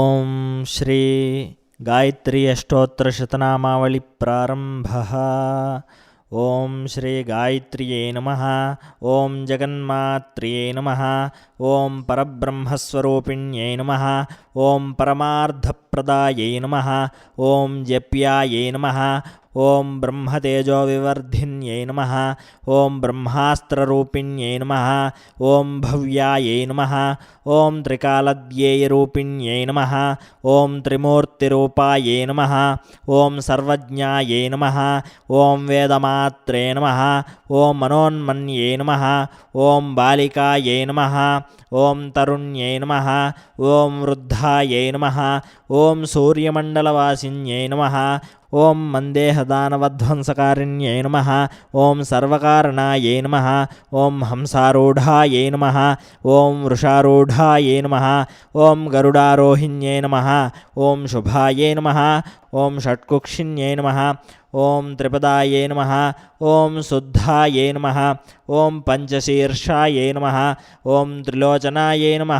ఓం శ్రీ గాయత్రి అష్టోత్తర శతనామావళి ప్రారంభ. ఓం శ్రీ గాయత్రియే నమ. ఓం జగన్మాత్రియే నమ. ఓం పరబ్రహ్మస్వరూపిణ్యై నమ. ఓం పరమార్థప్రదాయై నమ. ఓం జప్యాయై నమ. ॐ ब्रह्मतेजोविवर्धिन्यै नमः। ॐ ब्रह्मास्त्ररूपिण्यै नमः। ॐ भव्यायै नमः। ॐ त्रिकालद्येयरूपिण्यै नमः। ॐ त्रिमूर्तिरूपायै नमः। ॐ सर्वज्ञायै नमः। ॐ वेदमात्रे नमः। ॐ मनोन्मन्ये नमः ॐ बालिकायै नमः ॐ तरुण्यै नमः ॐ वृद्धायै नमः ॐ सूर्यमण्डलवासिन्यै नमः ॐ मन्देहदानवध्वंसकारिण्यै नमः ॐ सर्वकारणायै नमः ॐ हंसारूढायै नमः ॐ वृषारूढायै नमः ॐ गरुडारोहिण्यै नमः ॐ शुभायै नमः ॐ षट्कुक्षिण्यै नमः ॐ त्रिपदाये नम ॐ शुद्धाये नम ॐ पञ्चशीर्षायै नम ओं त्रिलोचनाये नम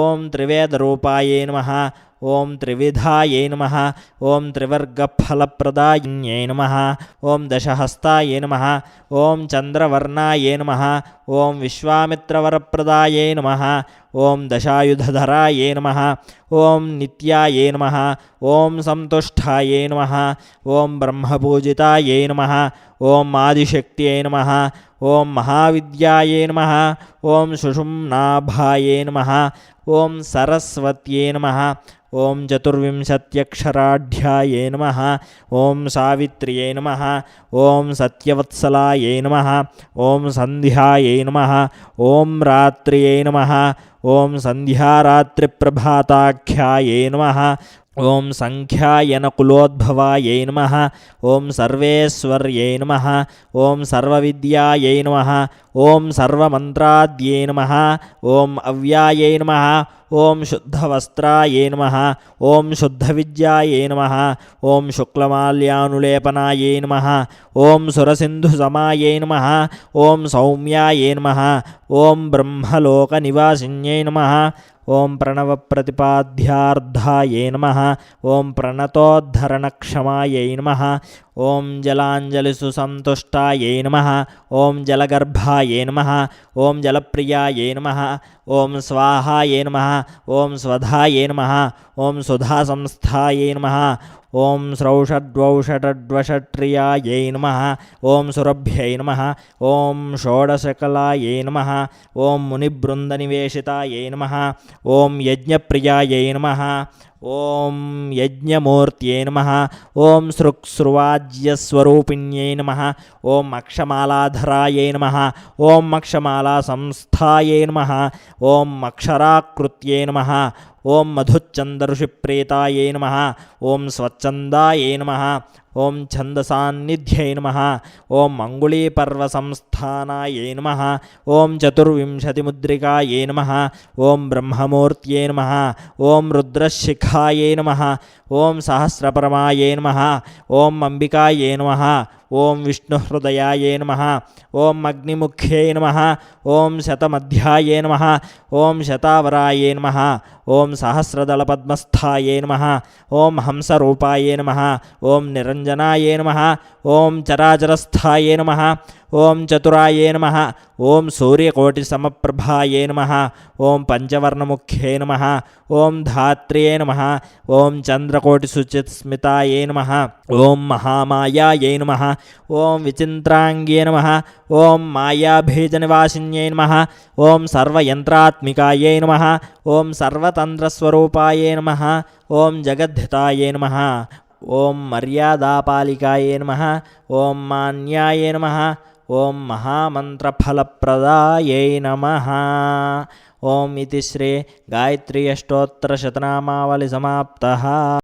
ओं त्रिवेदरूपाये नमः ॐ त्रिविधायै नमः ॐ त्रिवर्गफलप्रदायिन्यै नमः ॐ दशहस्तायै नमः ॐ चन्द्रवर्णायै नमः ॐ विश्वामित्रवरप्रदायै नमः ॐ दशायुधधरायै नमः ॐ नित्यायै नमः ॐ सन्तुष्टायै नमः ॐ ब्रह्मपूजितायै नमः ॐ आदिशक्त्यै नमः ॐ महाविद्यायै नमः ॐ सुषुम्नाभायै नमः ॐ सरस्वत्यै नमः ॐ चतुर्विंशत्यक्षराढ्यायै नमः ॐ सावित्र्यै नमः ॐ सत्यवत्सलायै नमः ॐ सन्ध्यायै नमः ॐ रात्र्यै नमः ॐ सन्ध्यारात्रिप्रभाताख्यायै नमः ॐ सङ्ख्यायनकुलोद्भवायै नमः ॐ सर्वेश्वर्यै नमः ॐ सर्वविद्यायै नमः ॐ सर्वमन्त्राद्यै नमः ॐ अव्यायै नमः ఓం శుద్ధవస్త్రాయే నమ. ఓం శుద్ధవిద్యాయే నమ. ఓం శుక్లమాల్యానులేపనాయే నమ. ఓం సురసింధుసమాయే నమ. ఓం సౌమ్యాయే నమ. ఓం బ్రహ్మలోకనివాసిన్యై నమ. ఓం ప్రణవ ప్రతిపాద్యార్థాయే నమ. ఓం ప్రణతోద్ధరణక్షమాయై నమ. ॐ जलाञ्जलिसुसन्तुष्टायै नमः जलगर्भायै नमः, ॐ जलप्रियायै नमः ओं स्वाहायै नमः, ॐ स्वधायै नमः, ॐ सुधासंस्थायै नमः ఓం శ్రౌషడ్వౌషడ్వషట్రియాయై నమ. ఓం సురభ్యై నమ. ఓం షోడశకలాయై నమ. ఓం మునిబృందనివేశితాయై నమ. ఓం యజ్ఞప్రియాయై నమ. ఓం యజ్ఞమూర్త్యై నమ. ఓం సృక్స్రువాజ్యస్వరూపిణ్యై నమ. ఓం అక్షమాలాధరాయై నమ. ఓం అక్షమాలా సంస్థాయై నమ. ఓం అక్షరాకృత్యై నమ. ఓం మధుచ్చందఋషిప్రేతాయే నమ ఓం స్వచ్ఛందాయే నమ ఓం ఛందసాన్నిధ్యై నమ ఓం అంగుళీపర్వ సంస్థానాయే నమ ఓం చతుర్వింశతిముద్రికాయే నమ ఓం బ్రహ్మమూర్త్యే నమ ఓం రుద్రశిఖాయే నమ ఓం సహస్రపరమాయే నమ ఓం అంబికాయే నమ ఓం విష్ణుహృదయాయే నమ ఓం అగ్నిముఖ్యే నమ ఓం శతమధ్యాయే నమ ఓం శతావరాయే నమ ఓం సహస్రదళ పద్మస్థాయే నమ ఓం హంసరూపాయే నమ ఓం నిరంజనాయే నమ ఓం చరాచరస్థాయే నమ ॐ चतुरायै नमः ॐ सूर्यकोटिसमप्रभायै नमः ॐ पञ्चवर्णमुख्यै नमः ॐ धात्र्यै नमः ॐ चन्द्रकोटिसुचिस्मितायै नमः ॐ महामायायै नमः ॐ विचिन्त्राङ्ग्यै नमः ॐ मायाभीजनिवासिन्यै नम ओं सर्वयन्त्रात्मिकायै नम ओं सर्वतन्त्रस्वरूपायै नम ओं जगद्धिताये नम ओं मर्यादापालिकाये नम ओं मान्यायै नमः ఓం మహామంత్రఫలప్రదాయై నమ. ఓం ఇది శ్రీ గాయత్రీ అష్టోత్తర శతనామావళి సమాప్త.